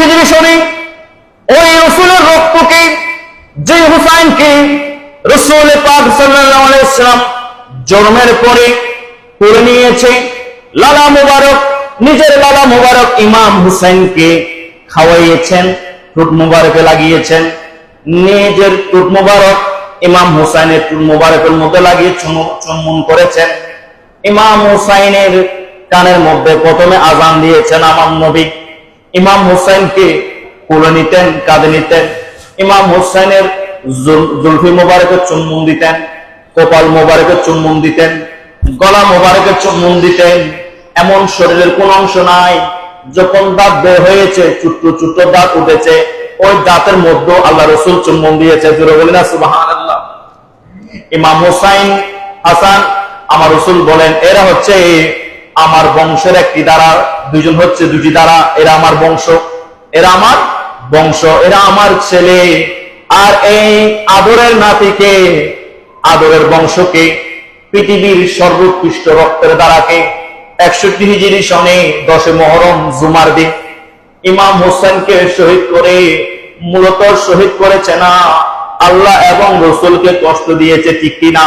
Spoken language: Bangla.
হিজরি সরি ওই রসুলের রক্তকে, যে হুসাইনকে রসুল পাক সাল্লাম জন্মের পরে করে নিয়েছে, লালা মুবারক, নিজের লালা মুবারক ইমাম হুসাইনকে খাওয়াইয়েছেন টুট মুবারকে লাগিয়েছেন, নিজের টুট মুবারক ইমাম হুসাইনের টুট মুবারকের মধ্যে লাগিয়ে চুম্বন করেছেন। ইমাম হুসাইনের কানের মধ্যে প্রথমে আজান দিয়েছেন আমার নবী। ইমাম হুসাইনকে কোলে নিতেন, কাঁধে নিতেন। ইমাম হুসাইনের জুল- জুলফি মোবারকে চুম্বন দিতেন, কপাল মোবারকে চুম্বন দিতেন, গলা মোবারকে চুম্বন দিতেন। এমন শরীরের কোন অংশ নাই, যখন দাঁত বের হয়েছে, ছোট্ট ছোট্ট দাঁত উঠেছে, ওই দাঁতের মধ্যে আল্লাহ রসুল চুম্বন দিয়েছে। জোরে বলি না সুবাহান ইমাম হুসাইন হাসান, আমার রসুল বলেন, এরা হচ্ছে আমার বংশের একটি দ্বারা দুজন হচ্ছে দুটি দ্বারা, এরা আমার বংশ, এরা আমার বংশ, এরা আমার ছেলে। আর এই আদরের নাতিকে, আদরের বংশকে, পৃথিবীর সর্বোৎকৃষ্ট রক্তের দ্বারাকে একষট্টি হিজিরি সনে দশে মহরম জুমার দিন ইমাম হোসেনকে শহীদ করে, মূলত শহীদ করেছে না, আল্লাহ এবং রসুলকে কষ্ট দিয়েছে ঠিক কিনা?